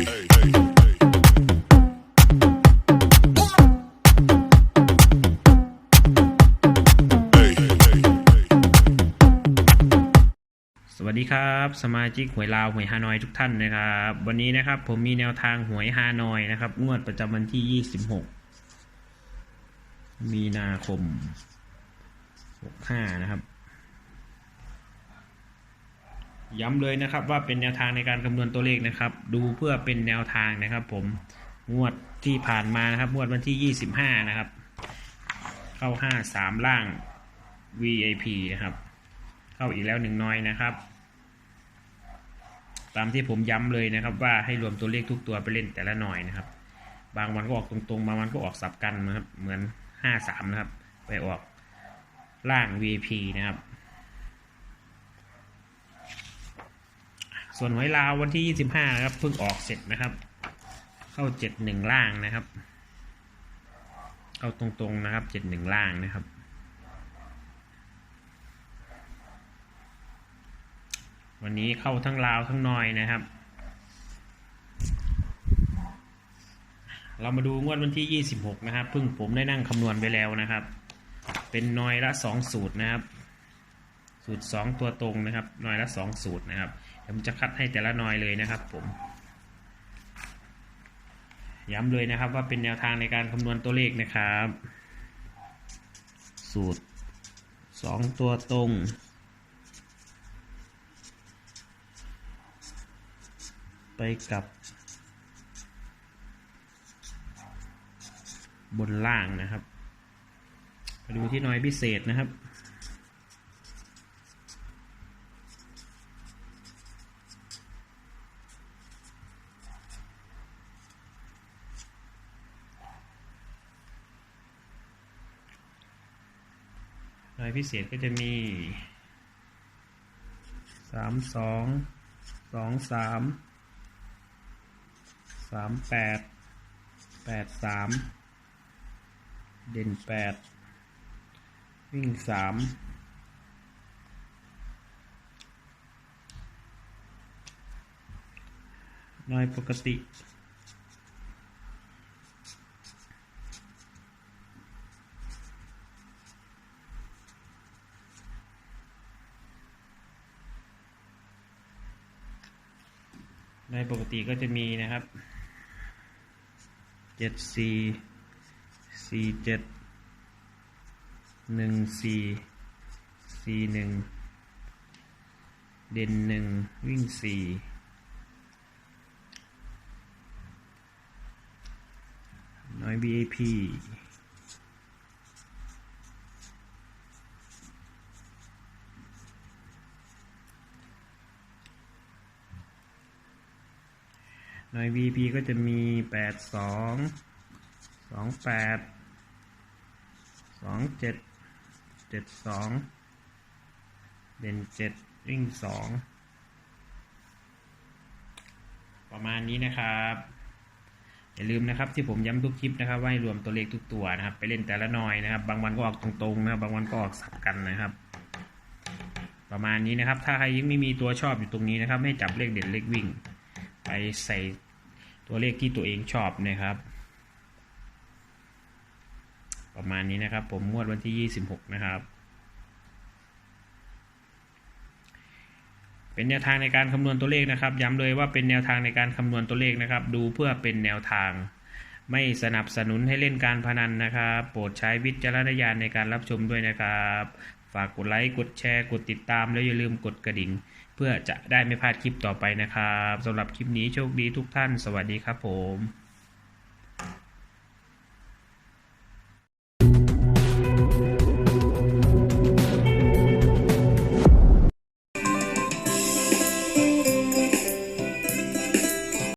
สวัสดีครับสมาชิกหวยลาวหวยฮานอยทุกท่านนะครับวันนี้นะครับผมมีแนวทางหวยฮานอยนะครับงวดประจำวันที่ 26 มีนาคม 65 นะครับ ย้ำเลยนะครับว่าเป็นแนวทางในการคำนวณตัวเลขนะครับ ดูเพื่อเป็นแนวทางนะครับ ผมงวดที่ผ่านมานะครับงวดวันที่ 25 นะครับ เข้า 5 3 ล่าง VIP นะครับ เข้าอีกแล้วหนึ่งน้อยนะครับ ตามที่ผมย้ำเลยนะครับ ว่าให้รวมตัวเลขทุกตัวไปเล่นแต่ละหน่อยนะครับ บางวันก็ออกตรงๆ บางวันก็ออกสับกันนะครับ เหมือนห้าสามนะครับ ไปออกล่าง VIP นะครับ ส่วนหวยลาววันที่ 25 นะครับเพิ่งออกเสร็จนะครับ เข้า 71 ล่างนะครับ เข้าตรงๆนะครับ 71 ล่างนะครับ วันนี้เข้าทั้งลาวทั้งนอยนะครับ เรามาดูงวดวันที่ 26 นะครับเพิ่งผมได้นั่งคำนวณไปแล้วนะครับ เป็นนอยละ 2 สูตรนะครับ สูตร 2 ตัวตรงนะครับหน่อยละ 2 สูตรนะครับเดี๋ยวผมจะคัดให้แต่ละหน่อยเลยนะครับผม ย้ำเลยนะครับว่าเป็นแนวทางในการคำนวณตัวเลขนะครับ สูตร 2 ตัวตรงไปกับบนล่างนะครับ มาดูที่น้อยพิเศษนะครับ น้อยพิเศษก็จะมีสามสองสองสามสามแปดแปดสามเด่นแปดวิ่งสามน้อยปกติ ในปกติก็จะมีนะครับเจ็ดสี่สี่เจ็ดหนึ่งสี่สี่หนึ่งเด่นหนึ่งวิ่งสี่น้อย BAP หน่วย VP ก็จะมีแปดสองสองแปดสองเจ็ดเจ็ดสองเด่นเจ็ดวิ่งสองประมาณนี้นะครับ อย่าลืมนะครับที่ผมย้ำทุกคลิปนะครับว่าให้รวมตัวเลขทุกตัวนะครับ ไปเล่นแต่ละหน่อยนะครับ บางวันก็ออกตรงๆนะครับบางวันก็ออกสับกันนะครับประมาณนี้นะครับ ถ้าใครยังไม่มีตัวชอบอยู่ตรงนี้นะครับ ให้จับเลขเด่นเลขวิ่ง ไปใส่ตัวเลขที่ตัวเองชอบนะครับ ประมาณนี้นะครับ ผมงวดวันที่ 26 นะครับ เป็นแนวทางในการคำนวณตัวเลขนะครับ ย้ำเลยว่าเป็นแนวทางในการคำนวณตัวเลขนะครับ ดูเพื่อเป็นแนวทาง ไม่สนับสนุนให้เล่นการพนันนะครับ โปรดใช้วิจารณญาณในการรับชมด้วยนะครับ ฝากกดไลค์ กดแชร์ กดติดตาม แล้วอย่าลืมกดกระดิ่ง พื่อจะได้ไม่พลาดคลิปต่อไปนะครับสำหรับคลิปนี้โชคดีทุกท่าน สวัสดีครับผม